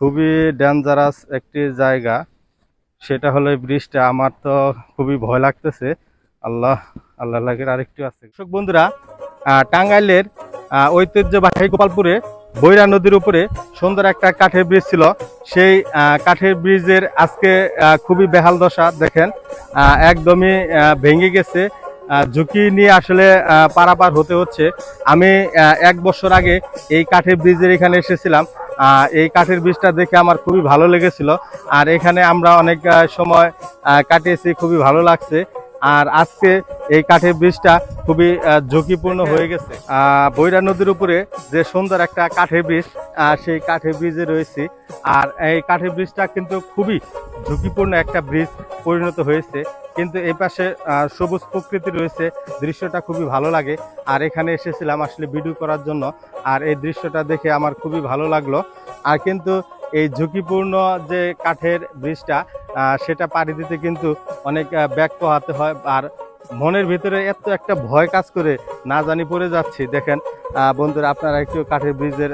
খুবই ডেঞ্জারাস একটি জায়গা। সেটা হলো ব্রিজটা আমার তো খুবই ভয় লাগতেছে। আল্লাহ আল্লাহ লাগের আরেকটি আছে। দর্শক বন্ধুরা টাঙ্গাইলের ঐতিহ্যবাহী গোপালপুরে, বৈরা নদীর উপরে সুন্দর একটা কাঠের ব্রিজ ছিল। সেই কাঠের ব্রিজের আজকে খুবই বেহাল দশা, দেখেন। একদমই ভেঙে গেছে। ঝুঁকি নিয়ে আসলে পারাপার হতে হচ্ছে। আমি এক বছর আগে এই কাঠের ব্রিজের এখানে এসেছিলাম। এই কাঠের ব্রিজটা দেখে আমার খুবই ভালো লেগেছিল। আর এখানে আমরা অনেক সময় কাটিয়েছি, খুবই ভালো লাগছে। আর আজকে এই কাঠের ব্রিজটা খুবই ঝুঁকিপূর্ণ হয়ে গেছে। বৈরা নদীর উপরে যে সুন্দর একটা কাঠের ব্রিজ সেই কাঠের ব্রিজে রয়েছে। আর এই কাঠের ব্রিজটা কিন্তু খুবই ঝুঁকিপূর্ণ একটা ব্রিজ পরিণত হয়েছে। কিন্তু এই পাশে সবুজ প্রকৃতি রয়েছে, দৃশ্যটা খুবই ভালো লাগে। আর এখানে এসেছিলাম আসলে ভিডিও করার জন্য, আর এই দৃশ্যটা দেখে আমার খুবই ভালো লাগল। আর কিন্তু এই ঝুঁকিপূর্ণ যে কাঠের ব্রিজটা সেটা পাড়ি দিতে কিন্তু অনেক ব্যাগ পোহাতে হয়, আর মনের ভিতরে এত একটা ভয় কাজ করে না জানি পড়ে যাচ্ছি। দেখেন বন্ধুরা, আপনারা একটু কাঠের ব্রিজের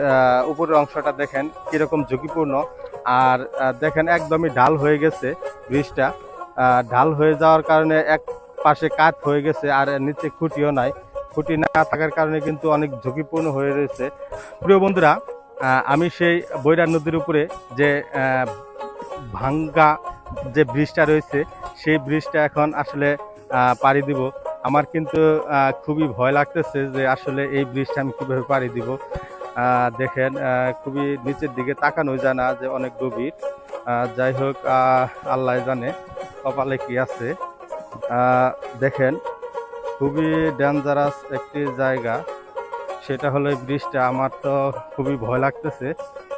উপরের অংশটা দেখেন, কীরকম ঝুঁকিপূর্ণ। আর দেখেন, একদমই ঢাল হয়ে গেছে ব্রিজটা। ঢাল হয়ে যাওয়ার কারণে এক পাশে কাঠ হয়ে গেছে আর নিচে খুঁটিও নাই। খুঁটি না থাকার কারণে কিন্তু অনেক ঝুঁকিপূর্ণ হয়ে রয়েছে। প্রিয় বন্ধুরা আমি সেই বৈরা নদীর উপরে যে ভাঙ্গা যে ব্রিজটা রয়েছে, সেই ব্রিজটা এখন আসলে পাড়ি দিব। আমার কিন্তু খুবই ভয় লাগতেছে যে আসলে এই ব্রিজটা আমি কীভাবে পাড়ি দিব। দেখেন খুবই নিচের দিকে তাকানো যায় না, যে অনেক গভীর। যাই হোক আল্লাহ জানে। কপালে কি আছে? দেখেন, খুবই ডেঞ্জারাস একটি জায়গা। সেটা হলো ব্রিজটা আমার তো খুবই ভয় লাগতেছে।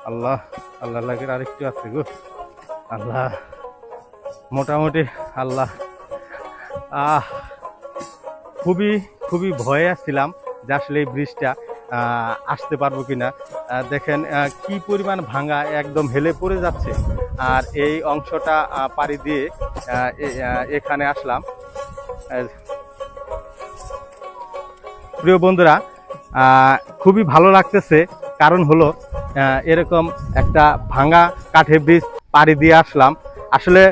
আল্লাহ আল্লাহ লাগের আরেকটু আছে গো। আল্লাহ, মোটামুটি আল্লাহ। আহ, খুবই খুবই ভয়ে আসছিলাম যে আসলে এই ব্রিজটা আসতে পারব কিনা? দেখেন কি পরিমাণ ভাঙা একদম হেলে পড়ে যাচ্ছে। আর এই অংশটা পাড়ি দিয়ে এখানে আসলাম। প্রিয় বন্ধুরা খুবই ভালো লাগতেছে। কারণ হলো এরকম একটা ভাঙা কাঠের ব্রিজ পাড়ি দিয়ে আসলাম। আসলে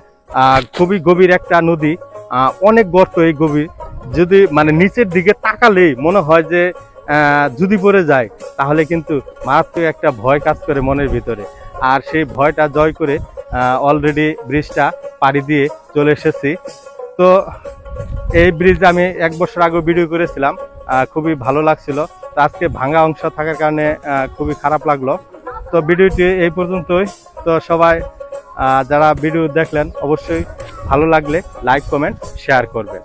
খুবই গভীর একটা নদী। অনেক গর্ত এই গভীর। যদি মানে নিচের দিকে তাকালেই মনে হয় যে যদি পড়ে যায়, তাহলে কিন্তু মারাত্মক একটা ভয় কাজ করে মনের ভিতরে। আর সেই ভয়টা জয় করে অলরেডি ব্রিজটা পাড়ি দিয়ে চলে এসেছি। তো এই ব্রিজ আমি এক বছর আগে ভিডিও করেছিলাম খুবই ভালো লাগছিল। তো আজকে ভাঙা অংশ থাকার কারণে খুবই খারাপ লাগল। তো ভিডিওটি এই পর্যন্তই। তো সবাই যারা ভিডিও দেখলেন, অবশ্যই ভালো লাগলে লাইক কমেন্ট শেয়ার করবেন।